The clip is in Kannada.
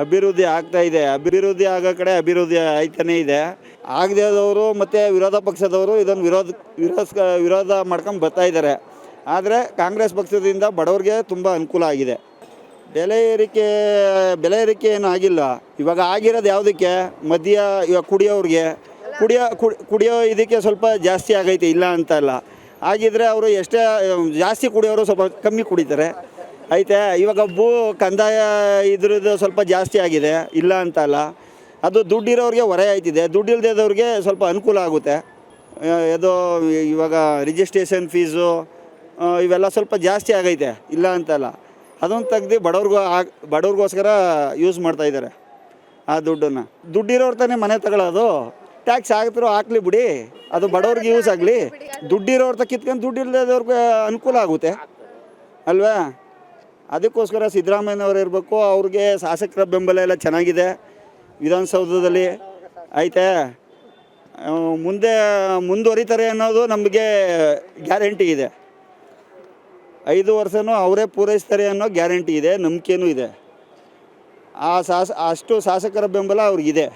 ಅಭಿವೃದ್ಧಿ ಆಗ್ತಾ ಇದೆ. ಅಭಿವೃದ್ಧಿ ಆಗೋ ಕಡೆ ಅಭಿವೃದ್ಧಿ ಆಯ್ತಾನೇ ಇದೆ. ಆಗದೇದವರು ಮತ್ತು ವಿರೋಧ ಪಕ್ಷದವರು ಇದನ್ನು ವಿರೋಧ ವಿರೋಧ ವಿರೋಧ ಮಾಡ್ಕೊಂಡು ಬರ್ತಾ ಇದ್ದಾರೆ ಆದರೆ ಕಾಂಗ್ರೆಸ್ ಪಕ್ಷದಿಂದ ಬಡವ್ರಿಗೆ ತುಂಬ ಅನುಕೂಲ ಆಗಿದೆ. ಬೆಲೆ ಏರಿಕೆ ಬೆಲೆ ಏರಿಕೆ ಏನು ಆಗಿಲ್ಲ. ಇವಾಗ ಆಗಿರೋದು ಯಾವುದಕ್ಕೆ? ಮದ್ಯ ಇವಾಗ ಕುಡಿಯೋರಿಗೆ ಕುಡಿಯೋ, ಕುಡ್- ಕುಡಿಯೋ ಇದಕ್ಕೆ ಸ್ವಲ್ಪ ಜಾಸ್ತಿ ಆಗೈತೆ, ಇಲ್ಲ ಅಂತ ಅಲ್ಲ. ಆಗಿದ್ರೆ ಅವರು ಎಷ್ಟೇ, ಜಾಸ್ತಿ ಕುಡಿಯೋರು ಸ್ವಲ್ಪ ಕಮ್ಮಿ ಕುಡಿತಾರೆ. ಐತೆ, ಇವಾಗ ಭೂ ಕಂದಾಯ ಇದ್ರದ್ದು ಸ್ವಲ್ಪ ಜಾಸ್ತಿ ಆಗಿದೆ, ಇಲ್ಲ ಅಂತ ಅಲ್ಲ. ಅದು ದುಡ್ಡಿರೋರಿಗೆ ಹೊರೆ ಆಯ್ತಿದೆ ದುಡ್ಡು ಇಲ್ದೇದವ್ರಿಗೆ ಸ್ವಲ್ಪ ಅನುಕೂಲ ಆಗುತ್ತೆ. ಅದು ಇವಾಗ ರಿಜಿಸ್ಟ್ರೇಷನ್ ಫೀಸು ಇವೆಲ್ಲ ಸ್ವಲ್ಪ ಜಾಸ್ತಿ ಆಗೈತೆ, ಇಲ್ಲ ಅಂತಲ್ಲ ಅದನ್ನು ತೆಗ್ದು ಬಡವ್ರಿಗೂ ಆಗ, ಬಡವ್ರಿಗೋಸ್ಕರ ಯೂಸ್ ಮಾಡ್ತಾ ಇದ್ದಾರೆ ಆ ದುಡ್ಡನ್ನು. ದುಡ್ಡಿರೋರು ತಾನೇ ಮನೆ ತಗೊಳ್ಳೋದು ಟ್ಯಾಕ್ಸ್ ಆಗ್ತಿರೋ ಹಾಕ್ಲಿ ಬಿಡಿ, ಅದು ಬಡವ್ರಿಗೆ ಯೂಸ್ ಆಗಲಿ. ದುಡ್ಡಿರೋರ್ತ ಕಿತ್ಕೊಂಡು ದುಡ್ಡು ಅನುಕೂಲ ಆಗುತ್ತೆ. ಅಲ್ವಾ? ಅದಕ್ಕೋಸ್ಕರ ಸಿದ್ದರಾಮಯ್ಯನವ್ರು ಇರಬೇಕು, ಅವ್ರಿಗೆ ಶಾಸಕರ ಬೆಂಬಲ ಎಲ್ಲ ಚೆನ್ನಾಗಿದೆ ವಿಧಾನಸೌಧದಲ್ಲಿ. ಐತೆ ಮುಂದೆ ಮುಂದುವರಿತಾರೆ ಅನ್ನೋದು ನಮಗೆ ಗ್ಯಾರಂಟಿ ಇದೆ. ಐದು ವರ್ಷನೂ ಅವರೇ ಪೂರೈಸ್ತಾರೆ ಅನ್ನೋ ಗ್ಯಾರಂಟಿ ಇದೆ, ನಂಬಿಕೆನೂ ಇದೆ. ಆ ಶಾಸ, ಅಷ್ಟು ಶಾಸಕರ ಬೆಂಬಲ ಅವ್ರಿಗಿದೆ.